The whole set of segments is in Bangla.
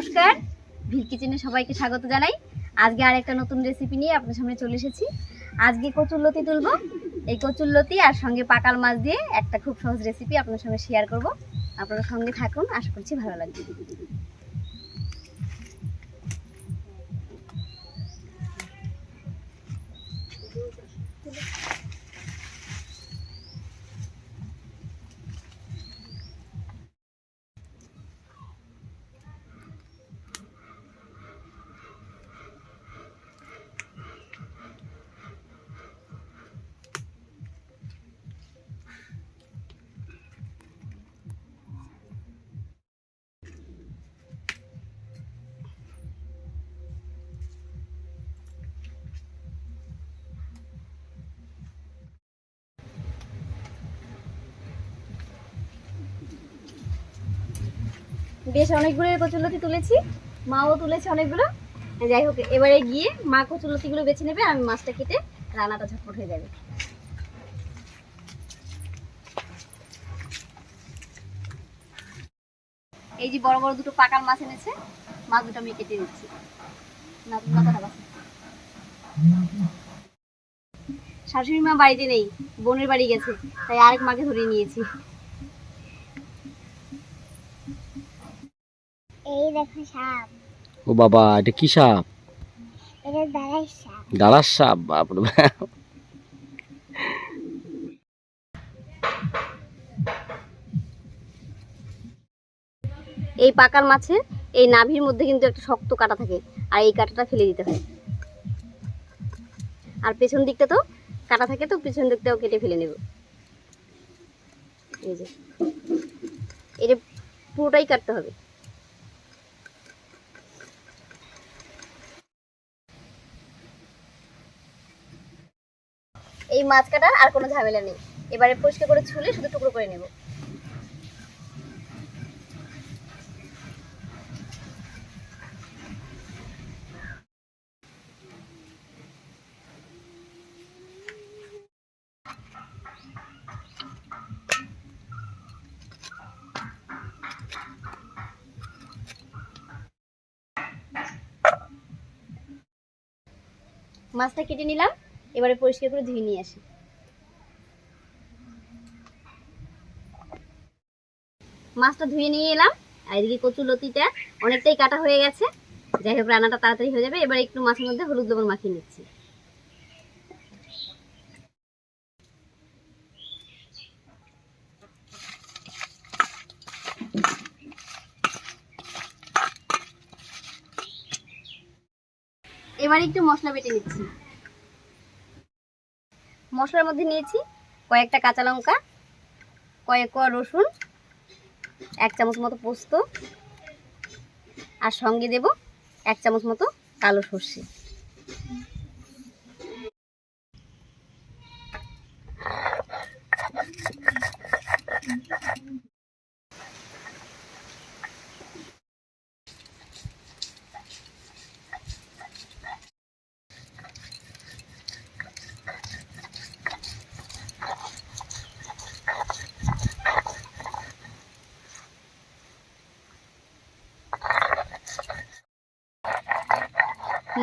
নমস্কার। ভিল কিচেনে সবাইকে স্বাগত জানাই। আজকে আর একটা নতুন রেসিপি নিয়ে আপনার সামনে চলে এসেছি। আজকে কচুরলতি তুলব। এই কচুরলতি আর সঙ্গে পাকাল মাছ দিয়ে একটা খুব সহজ রেসিপি আপনার সঙ্গে শেয়ার করব। আপনারা সঙ্গে থাকুন, আশা করছি ভালো লাগবে। বেশ অনেকগুলো কচুরলতি তুলেছি, মাও তুলেছে অনেকগুলো। যাই হোক, এবারে গিয়ে মা কচুরলতিগুলো বেছে নেবে আমি মাছটা কেটে রান্নাটা ঝটপট হয়ে যাবে। এই যে বড় বড় দুটো পাকাল মাছ এনেছে মাছ দুটো আমি কেটে দিচ্ছি না শাশুড়ি মা বাড়িতে নেই, বোনের বাড়ি গেছে, তাই আরেক মাকে ধরে নিয়েছি। দেখো সাপ। ও বাবা এটা কি সাপ? এটা দাঁড়াই সাপ। দাঁড়ার সাপ বাপরে এই পাকার মাছের এই নাভির মধ্যে কিন্তু একটা শক্ত কাটা থাকে আর এই কাঁটাটা ফেলে দিতে হয়। আর পেছন দিকটা তো কাটা থাকে তো পেছন দিকটাও কেটে ফেলে নেব। এই যে। এটা পুরোটাই কাটতে হবে। মাছ কাটার আর কোনো ঝামেলা নেই। এবারে পরিষ্কার করে ছুলে শুধু টুকরো করে নেব। মাছটা কেটে নিলাম। এবারে পরিষ্কার করে ধুয়ে নিয়ে আসি। মাছটা ধুয়ে নিয়ে এলাম, আর এদিকে কচু লতিটা অনেকটাই কাটা হয়ে গেছে। যাই হোক, রান্নাটা তাড়াতাড়ি হয়ে যাবে। এবার একটু মাছের মধ্যে হলুদ লবণ মাখিয়ে নিচ্ছি। এবার একটু মশলা বেটে নিচ্ছি। মশলার মধ্যে নিয়েছি কয়েকটা কাঁচা লঙ্কা, কয়েক কোয়া রসুন, এক চামচ মতো পোস্ত, আর সঙ্গে দেব এক চামচ মতো কালো সর্ষে।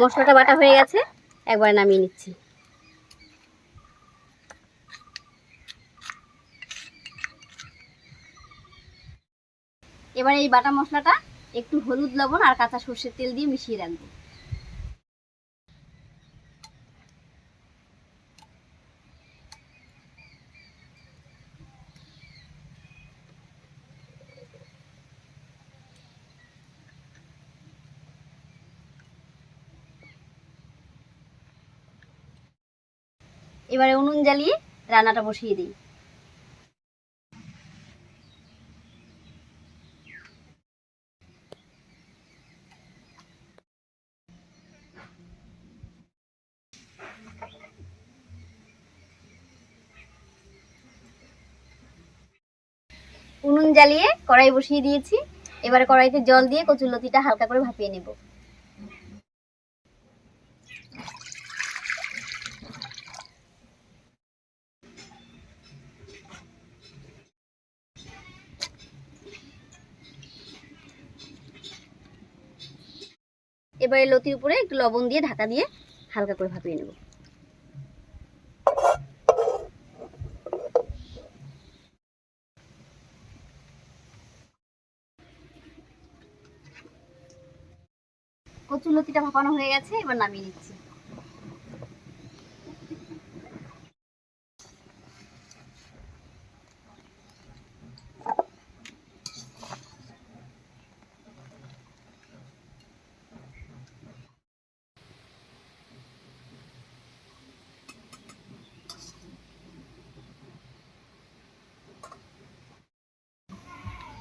মশলাটা বাটা হয়ে গেছে, একবার নামিয়ে নিচ্ছি। এবার এই বাটা মশলাটা একটু হলুদ লবণ আর কাঁচা সর্ষের তেল দিয়ে মিশিয়ে রাখব। এবারে উনুন জ্বালিয়ে রান্নাটা বসিয়ে দিই। উনুন জ্বালিয়ে কড়াই বসিয়ে দিয়েছি। এবারে কড়াইতে জল দিয়ে কচুরলতিটা হালকা করে ভাপিয়ে নেব। এবারে লতির উপরে একটু লবণ দিয়ে ঢাকা দিয়ে হালকা করে ভাপিয়ে নেব। কচুর লতিটা ভাপানো হয়ে গেছে, এবার নামিয়ে নিচ্ছি।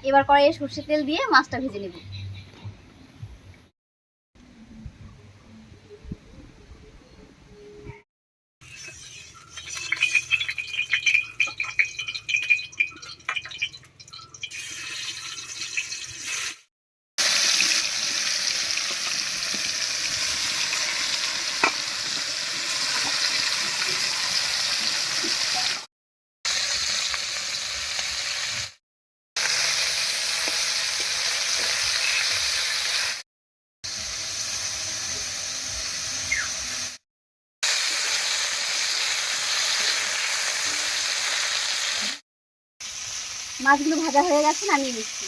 এবার কড়াইয়ে সর্ষের তেল দিয়ে মাছটা ভেজে নেব। মাছগুলো ভাজা হয়ে গেছে, নামিয়ে নিচ্ছি।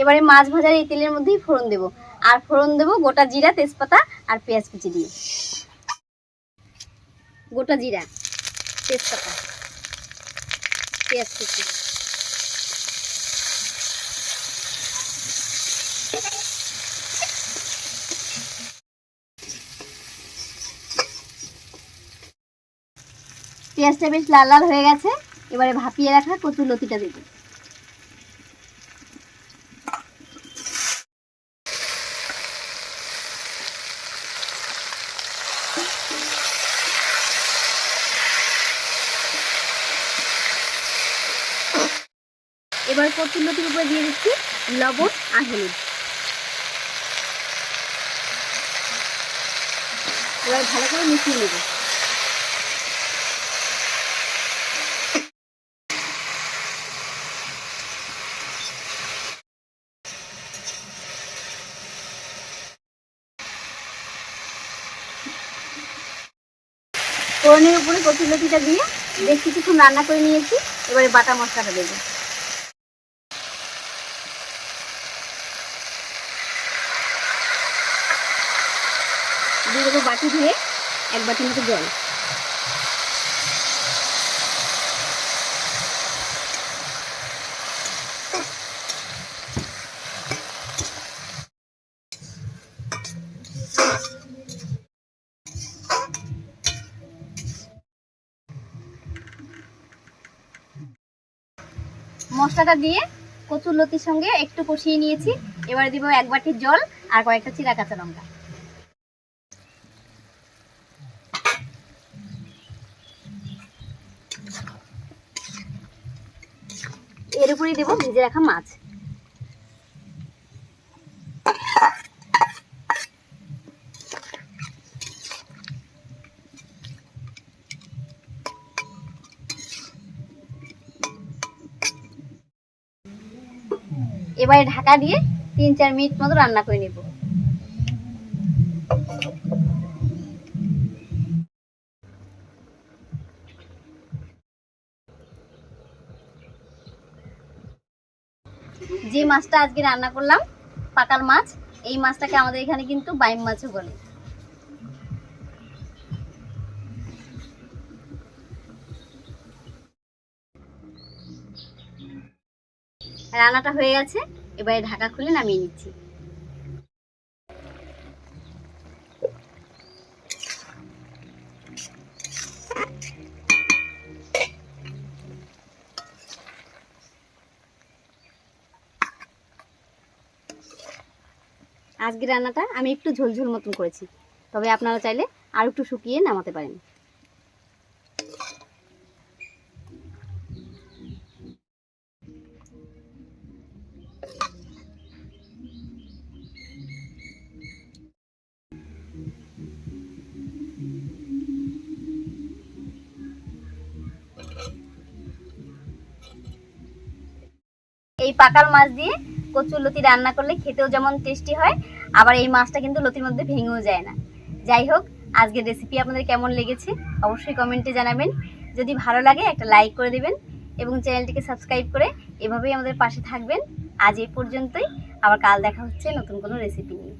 এবারে মাছ ভাজার এই তেলের মধ্যেই ফোড়ন দেব। আর ফোড়ন দেব গোটা জিরা, তেজপাতা আর পেঁয়াজ কুচি দিয়ে। গোটা জিরা, তেজপাতা, পেঁয়াজ কুচি। পেঁয়াজটা বেশ লাল লাল হয়ে গেছে। এবারে ভাপিয়ে রাখা কচুর লতিটা দেবো। এবার কচুর লতির উপরে দিয়ে দিচ্ছি লবণ আর হলুদ। এবার ভালো করে মিশিয়ে নেব। ফোড়নের উপরে কচুলতিটা দিয়ে বেশ কিছুক্ষণ রান্না করে নিয়েছি। এবারে বাটা মশলাটা দেবো। দিয়ে বাটি ধুয়ে এক বাটির মতো জল। মশলাটা দিয়ে কচুর লতির সঙ্গে একটু কষিয়ে নিয়েছি। এবারে দিব এক বাটি জল আর কয়েকটা চিরা কাঁচা লঙ্কা। এর উপরেই দেবো ভেজে রাখা মাছ। এবারে ঢাকা দিয়ে তিন চার মিনিট মতো রান্না করে নেব। যে মাছটা আজকে রান্না করলাম, পাকাল মাছ, এই মাছটাকে আমাদের এখানে কিন্তু বাইম মাছও বলে। রান্নাটা হয়ে গেছে। এবারে ঢাকা খুলে নামিয়ে নিচ্ছি। আজকে রান্নাটা আমি একটু ঝোলঝোল মতন করেছি, তবে আপনারা চাইলে আর একটু শুকিয়ে নামাতে পারেন। পাকাল মাছ দিয়ে কচুর লতি রান্না করলে খেতেও যেমন টেস্টি হয়, আবার এই মাছটা কিন্তু লতির মধ্যে ভেঙেও যায় না। যাই হোক, আজকের রেসিপি আপনাদের কেমন লেগেছে অবশ্যই কমেন্টে জানাবেন। যদি ভালো লাগে একটা লাইক করে দেবেন এবং চ্যানেলটিকে সাবস্ক্রাইব করে এভাবেই আমাদের পাশে থাকবেন। আজ এই পর্যন্তই, আবার কাল দেখা হচ্ছে নতুন কোনো রেসিপি নিয়ে।